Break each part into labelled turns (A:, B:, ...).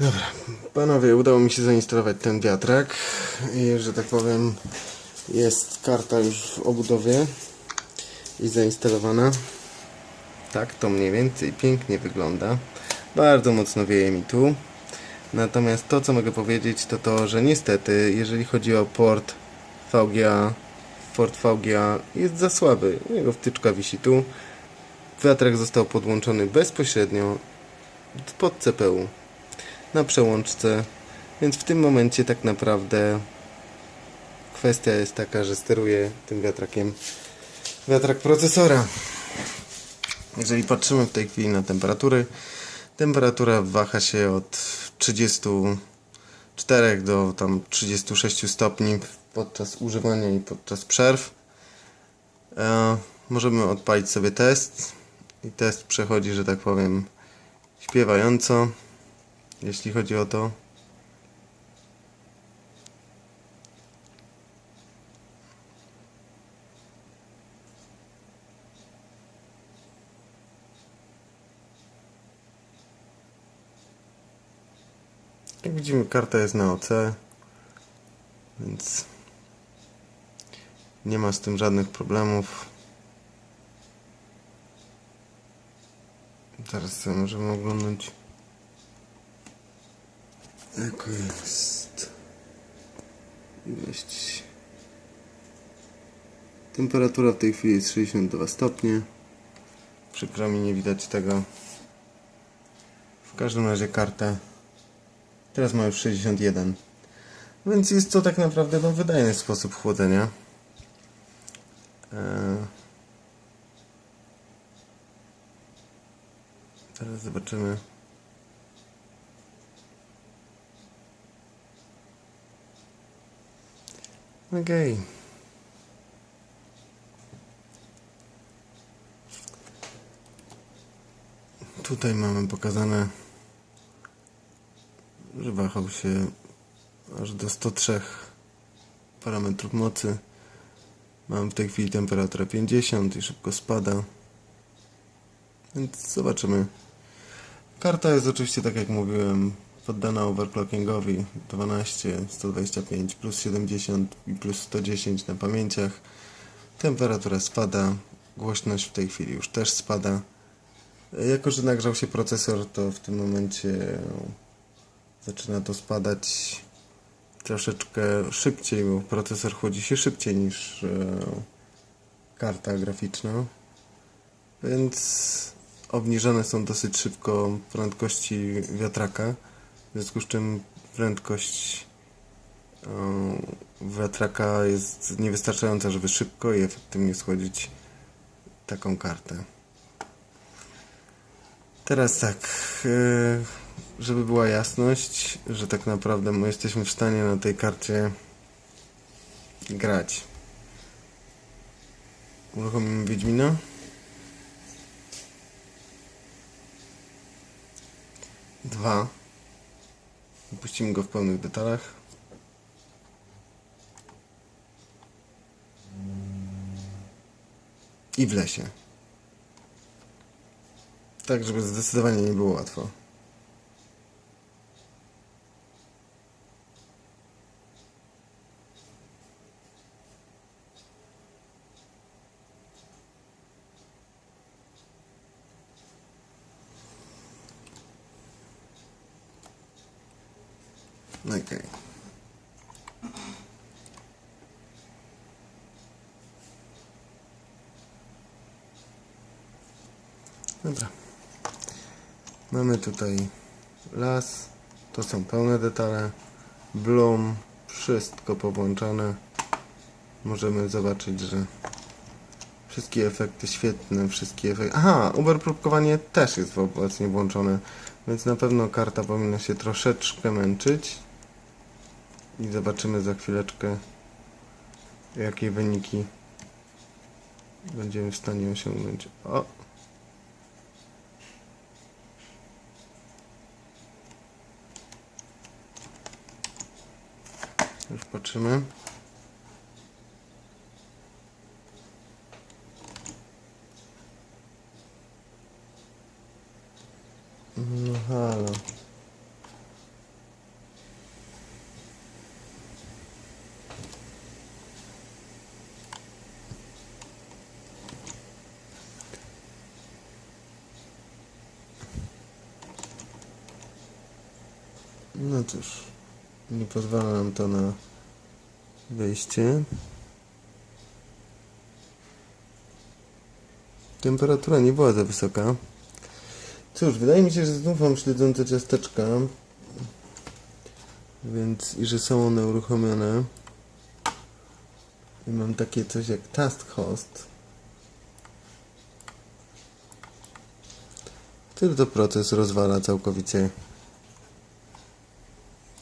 A: Dobra, panowie, udało mi się zainstalować ten wiatrak i, że tak powiem, jest karta już w obudowie i zainstalowana. Tak to mniej więcej pięknie wygląda. Bardzo mocno wieje mi tu. Natomiast to, co mogę powiedzieć, to to, że niestety, jeżeli chodzi o port VGA, port VGA jest za słaby. Jego wtyczka wisi tu. Wiatrak został podłączony bezpośrednio pod CPU na przełączce, więc w tym momencie tak naprawdę kwestia jest taka, że steruję tym wiatrakiem wiatrak procesora. Jeżeli patrzymy w tej chwili na temperatury, temperatura waha się od 34 do tam 36 stopni podczas używania i podczas przerw. E, możemy odpalić sobie test i test przechodzi, że tak powiem, śpiewająco, jeśli chodzi o to. Jak widzimy, karta jest na OC, więc nie ma z tym żadnych problemów. Teraz możemy oglądać. Jaka jest ilość. Temperatura w tej chwili jest 62 stopnie. Przykro mi nie widać tego. W każdym razie kartę. Teraz ma już 61. Więc jest to tak naprawdę no, wydajny sposób chłodzenia. Eee. Teraz zobaczymy. Okej. Tutaj mamy pokazane, że wahał się aż do 103 parametrów mocy. Mam w tej chwili temperaturę 50 i szybko spada. Więc zobaczymy. Karta jest oczywiście, tak jak mówiłem, poddana overclockingowi 12, 125, plus 70 i plus 110 na pamięciach. Temperatura spada, głośność w tej chwili już też spada. Jako, że nagrzał się procesor, to w tym momencie zaczyna to spadać troszeczkę szybciej, bo procesor chłodzi się szybciej niż e, karta graficzna. Więc obniżone są dosyć szybko prędkości wiatraka, w związku z czym prędkość e, wiatraka jest niewystarczająca, żeby szybko i efektywnie schłodzić taką kartę. Teraz tak, e, żeby była jasność, że tak naprawdę my jesteśmy w stanie na tej karcie grać. Uruchomimy Wiedźmina. Dwa. Puścimy go w pełnych detalach. I w lesie. Tak, żeby zdecydowanie nie było łatwo. Okej. Dobra. Mamy tutaj las. To są pełne detale. Bloom. Wszystko powłączone. Możemy zobaczyć, że wszystkie efekty świetne, wszystkie efekty... Aha, uberpróbkowanie też jest obecnie włączone, więc na pewno karta powinna się troszeczkę męczyć. I zobaczymy za chwileczkę, jakie wyniki będziemy w stanie osiągnąć. O! Już patrzymy. No halo. No cóż, nie pozwala nam to na wejście. Temperatura nie była za wysoka. Cóż, wydaje mi się, że znów mam śledzące ciasteczka. Więc i że są one uruchomione. I mam takie coś jak task host. To proces rozwala całkowicie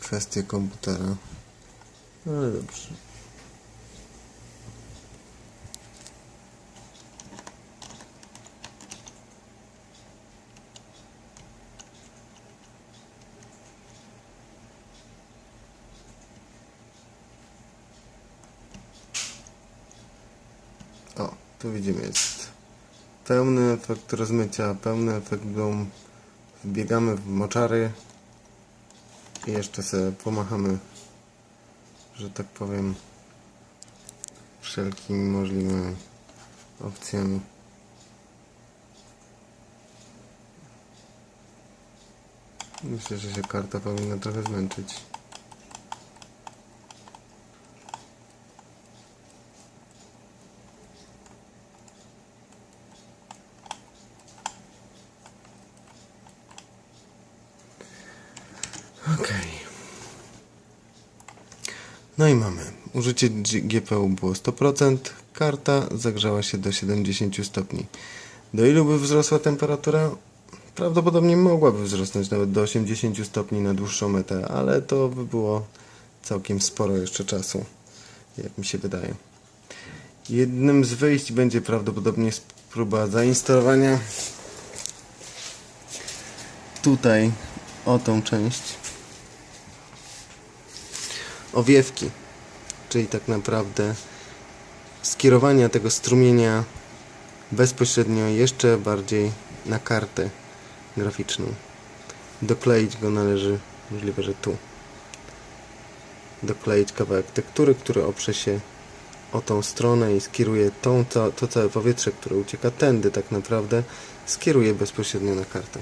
A: kwestię komputera. No ale dobrze. O, tu widzimy jest pełny efekt rozmycia, pełny efekt bloom. Wbiegamy w moczary i jeszcze sobie pomachamy, że tak powiem, wszelkimi możliwymi opcjami. Myślę, że się karta powinna trochę zmęczyć. Okej. No i mamy. Użycie GPU było 100%. Karta zagrzała się do 70 stopni. Do ilu by wzrosła temperatura? Prawdopodobnie mogłaby wzrosnąć nawet do 80 stopni na dłuższą metę, ale to by było całkiem sporo jeszcze czasu, jak mi się wydaje. Jednym z wyjść będzie prawdopodobnie próba zainstalowania tutaj o tą część owiewki, czyli tak naprawdę skierowania tego strumienia bezpośrednio jeszcze bardziej na kartę graficzną. Dokleić go należy możliwe, że tu. Dokleić kawałek tektury, który oprze się o tą stronę i skieruje tą, to, to całe powietrze, które ucieka tędy tak naprawdę, skieruje bezpośrednio na kartę.